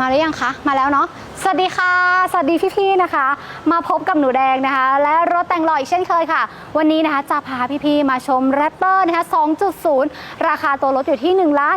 มาหรือยังคะ มาแล้วเนาะ สวัสดีค่ะ สวัสดีพี่ๆนะคะ มาพบกับหนูแดงนะคะ และรถแต่งหล่ออีกเช่นเคยค่ะ วันนี้นะคะจะพาพี่ๆมาชมแรปเตอร์นะคะ 2.0 ราคาตัวรถอยู่ที่1ล้าน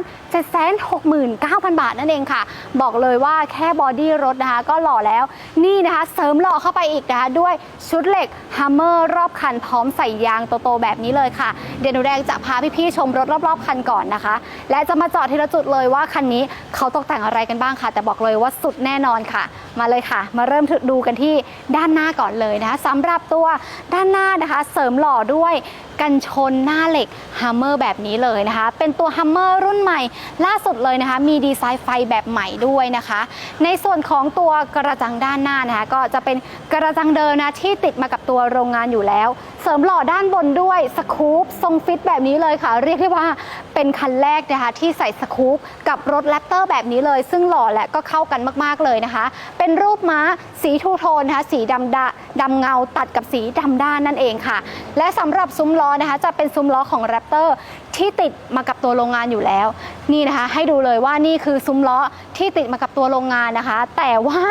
769,000 บาทนั่นเองค่ะ บอกเลยว่าแค่บอดี้รถนะคะ ก็หล่อแล้ว นี่นะคะ เสริมหล่อเข้าไปอีกนะคะ ด้วยชุดเหล็กฮัมเมอร์รอบคันพร้อมใส่ยางโตๆแบบนี้เลยค่ะ เดี๋ยวหนูแดงจะพาพี่ๆชมรถรอบๆคันก่อนนะคะ และจะมาจาะทีละจุดเลยว่าคันนี้เขาตกแต่งอะไรกันบ้างค่ะแต่บอกเลยว่าสุดแน่นอนค่ะ มาเลยค่ะ มาเริ่มดูกันที่ด้านหน้าก่อนเลยนะคะสำหรับตัวด้านหน้านะคะ เสริมหล่อด้วยกันชนหน้าเหล็กฮัมเมอร์แบบนี้เลยนะคะ เป็นตัวฮัมเมอร์รุ่นใหม่ล่าสุดเลยนะคะ มีดีไซน์ไฟแบบใหม่ด้วยนะคะ ในส่วนของตัวกระจังด้านหน้านะคะ ก็จะเป็นกระจังเดิมนะที่ติดมากับตัวโรงงานอยู่แล้ว เสริมหล่อด้านบนด้วยสคูปทรงฟิตแบบนี้เลยค่ะ เรียกได้ว่า เป็นคันแรกนะคะที่ใส่สคูปกับรถแรปเตอร์แบบนี้เลย ซึ่งหล่อและก็เข้ากันมากๆเลยนะคะ เป็นรูปม้าสีทูโทนนะคะสีดำดะดำเงาตัดกับสีดำด้านนั่นเองค่ะ และสำหรับซุ้มล้อนะคะจะเป็นซุ้มล้อของแรปเตอร์ ที่ติดมากับตัวโรงงานอยู่แล้ว นี่นะคะให้ดูเลยว่านี่คือซุ้มล้อที่ติดมากับตัวโรงงานนะคะ แต่ว่า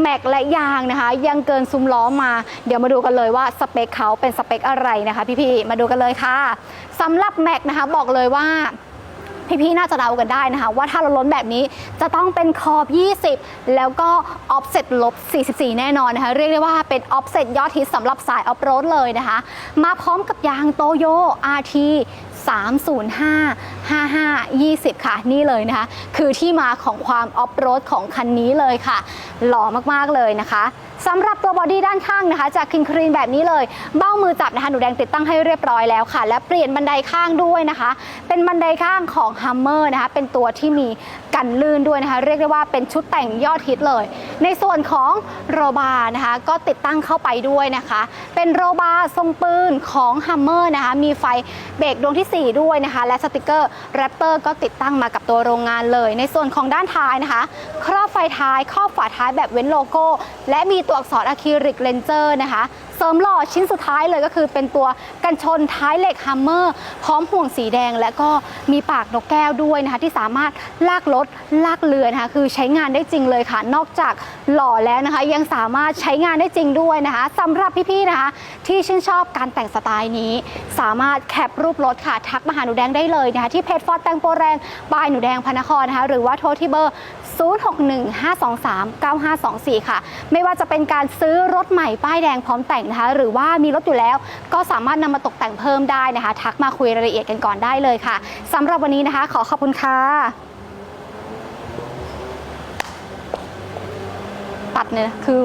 แม็กและยางนะคะ ยังเกินซุ้มล้อมา เดี๋ยวมาดูกันเลยว่าสเปคเขาเป็นสเปคอะไรนะคะ พี่ๆมาดูกันเลยค่ะสำหรับแม็กนะคะบอกเลยว่าพี่ๆ น่าจะเดากันได้นะคะ ว่าถ้าเราล้นแบบนี้จะต้องเป็นขอบ 20 แล้วก็ออฟเซ็ตลบ 44 แน่นอนนะคะ เรียกได้ว่าเป็นออฟเซ็ตยอดฮิตสำหรับสายออฟโรดเลยนะคะ มาพร้อมกับยางโตโย RT 305 55 20 ค่ะ นี่เลยนะคะ คือที่มาของความออฟโรดของคันนี้เลยค่ะ หล่อมากๆเลยนะคะสำหรับตัวบอดี้ด้านข้างนะคะ จากคินครีนแบบนี้เลย เบ้ามือจับนะคะหนูแดงติดตั้งให้เรียบร้อยแล้วค่ะ และเปลี่ยนบันไดข้างด้วยนะคะ เป็นบันไดข้างของ Hummer นะคะ เป็นตัวที่มีกันลื่นด้วยนะคะ เรียกได้ว่าเป็นชุดแต่งยอดฮิตเลย ในส่วนของโรบาร์นะคะ ก็ติดตั้งเข้าไปด้วยนะคะ เป็นโรบาร์ทรงปืนของ Hummer นะคะ มีไฟเบรกดวงที่ 4 ด้วยนะคะ และสติกเกอร์แรปเตอร์ก็ติดตั้งมากับตัวโรงงานเลย ในส่วนของด้านท้ายนะคะ ครอบไฟท้ายครอบฝาท้ายแบบเว้นโลโก้ และมีตัวอักษรอะคริลิกเลนเจอร์นะคะ เสริมหล่อชิ้นสุดท้ายเลยก็คือเป็นตัวกันชนท้ายเหล็กฮัมเมอร์ พร้อมห่วงสีแดง และก็มีปากนกแก้วด้วยนะคะ ที่สามารถลากรถลากเรือนะคะคือใช้งานได้จริงเลยค่ะ นอกจากหล่อแล้วนะคะ ยังสามารถใช้งานได้จริงด้วยนะคะสำหรับพี่ๆนะคะ ที่ชื่นชอบการแต่งสไตล์นี้ สามารถแคปรูปรถค่ะ ทักมาหาหนูแดงได้เลยนะคะที่เพจฟอร์ดแตงโปรแรงบายหนูแดงพนครนะคะหรือว่าโทรที่เบอร์ 0615239524 ค่ะ ไม่ว่าจะเป็นการซื้อรถใหม่ป้ายแดงพร้อมแต่งนะคะ หรือว่ามีรถอยู่แล้วก็สามารถนำมาตกแต่งเพิ่มได้นะคะ ทักมาคุยรายละเอียดกันก่อนได้เลยค่ะสำหรับวันนี้นะคะ ขอขอบคุณค่ะตัดเนี่ยคือ